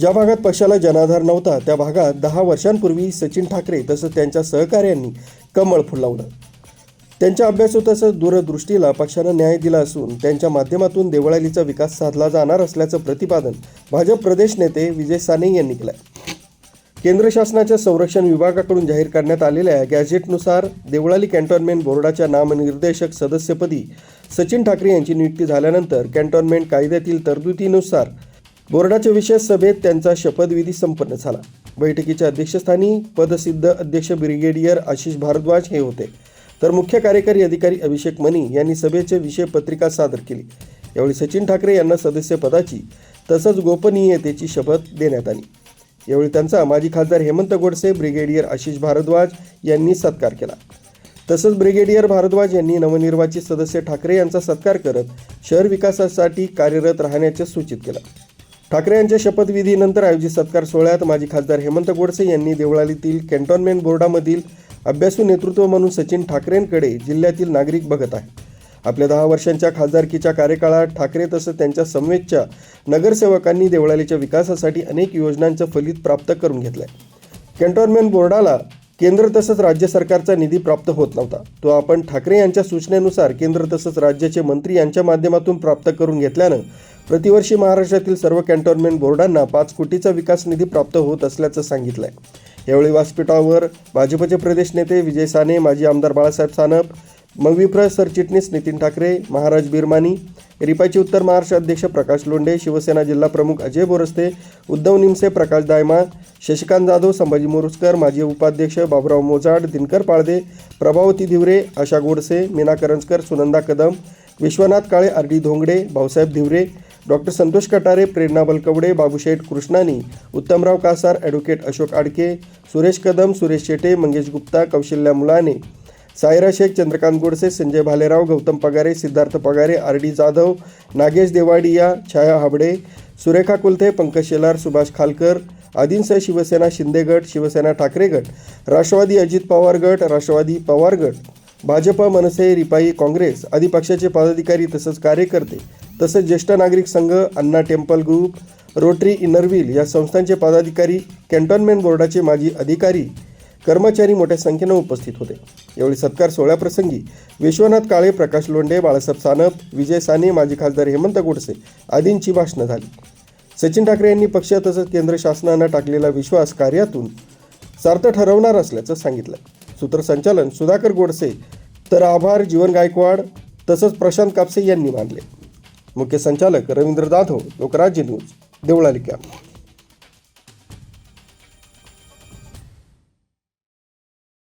ज्या भागात पक्षाला जनाधार नव्हता त्या भागात दहा वर्षांपूर्वी सचिन ठाकरे तसंच त्यांच्या सहकार्यांनी कमळ फुलावलं त्यांच्या अभ्यासू तसंच दूरदृष्टीला पक्षानं न्याय दिला असून त्यांच्या माध्यमातून देवळालीचा विकास साधला जाणार असल्याचं प्रतिपादन भाजप प्रदेश नेते विजय साने यांनी केलं केंद्र शासनाच्या संरक्षण विभागाकडून जाहीर करण्यात आलेल्या गॅझेटनुसार देवळाली कॅन्टोन्मेंट बोर्डाच्या नामनिर्देशक सदस्यपदी सचिन ठाकरे यांची नियुक्ती झाल्यानंतर कॅन्टोन्मेंट कायद्यातील तरतुदीनुसार बोर्डाच्या विशेष सभेत त्यांचा शपथविधी संपन्न झाला. बैठकीच्या अध्यक्षस्थानी पदसिद्ध अध्यक्ष ब्रिगेडियर आशिष भारद्वाज हे होते. तर मुख्य कार्यकारी अधिकारी अभिषेक मनी यांनी सभेचे विषय पत्रिका सादर केली. यावेळी सचिन ठाकरे यांना सदस्यपदाची तसंच गोपनीयतेची शपथ देण्यात आली. यावेळी त्यांचा माजी खासदार हेमंत गोडसे ब्रिगेडियर आशिष भारद्वाज यांनी सत्कार केला. तसंच ब्रिगेडियर भारद्वाज यांनी नवनिर्वाचित सदस्य ठाकरे यांचा सत्कार करत शहर विकासासाठी कार्यरत राहण्याचे सूचित केलं. ठाकरे यांच्या शपथविधीनंतर आयोजित सत्कार सोहळ्यात माजी खासदार हेमंत गोडसे यांनी देवळालीतील कॅन्टोन्मेंट बोर्डामधील अभ्यासू नेतृत्व म्हणून सचिन ठाकरेंकडे जिल्ह्यातील नागरिक बघत आहे. आपल्या दहा वर्षांच्या खासदारकीच्या कार्यकाळात ठाकरे तसंच त्यांच्या समवेतच्या नगरसेवकांनी देवळालीच्या विकासासाठी अनेक योजनांचं फलित प्राप्त करून घेतलंय. कॅन्टोन्मेंट बोर्डाला केंद्र तसंच राज्य सरकारचा निधी प्राप्त होत नव्हता. तो आपण ठाकरे यांच्या सूचनेनुसार केंद्र तसंच राज्याचे मंत्री यांच्या माध्यमातून प्राप्त करून घेतल्यानं प्रतिवर्षी महाराष्ट्रातील सर्व कॅन्टोन्मेंट बोर्डांना पाच कोटीचा विकास निधी प्राप्त होत असल्याचं सांगितलंय. यावेळी व्यासपीठावर भाजपचे प्रदेश नेते विजय साने माजी आमदार बाळासाहेब सानप मविप्र सरचिटणीस नितीन ठाकरे महाराज बिरमानी रिपाचे उत्तर महाराष्ट्र अध्यक्ष प्रकाश लोंढे शिवसेना जिल्हा प्रमुख अजय बोरस्ते उद्धव निमसे प्रकाश दायमा शशिकांत जाधव संभाजी मोरुसकर माजी उपाध्यक्ष Baburao Mojad Dinkar Palde Prabhavati Dhivare Asha Godse Meena Karanjkar Sunanda Kadam Vishwanath Kale R D Dhongde Bhausaheb Dhivare doctor Santosh Katare Prerana Balkawade Babusheth Krishnani Uttamrao Kasar advocate Ashok Adke Suresh Kadam Suresh Shete Mangesh Gupta Kaushalya Mulane Saira Shaikh Chandrakant Godse Sanjay Bhalerao Gautam Pagare Siddharth Pagare R D Jadhav Nagesh Dewadiya Chhaya Habde Surekha Kulthe Pankaj Shelar Subhash Khalkar आदींसह शिवसेना शिंदे गट शिवसेना ठाकरे गट राष्ट्रवादी अजित पवार गट राष्ट्रवादी पवार गट भाजप मनसे रिपाई काँग्रेस आदी पक्षाचे पदाधिकारी तसंच कार्यकर्ते तसंच ज्येष्ठ नागरिक संघ Anna temple group Rotary Inner Wheel या संस्थांचे पदाधिकारी कॅन्टोन्मेंट बोर्डाचे माजी अधिकारी कर्मचारी मोठ्या संख्येनं उपस्थित होते. यावेळी सत्कार सोहळ्याप्रसंगी विश्वनाथ काळे प्रकाश लोंढे बाळासाहेब सानप विजय साने माजी खासदार हेमंत गोडसे आदींची भाषणं झाली. सचिन ठाकरे यांनी पक्ष तसंच केंद्र शासनानं टाकलेला विश्वास कार्यातून सार्थ ठरवणार असल्याचं सांगितलं. सूत्रसंचालन सुधाकर गोडसे तर आभार जीवन गायकवाड तसंच प्रशांत कापसे यांनी मानले. मुख्य संचालक रवींद्र जाधव लोकराज्य न्यूज देवळालिका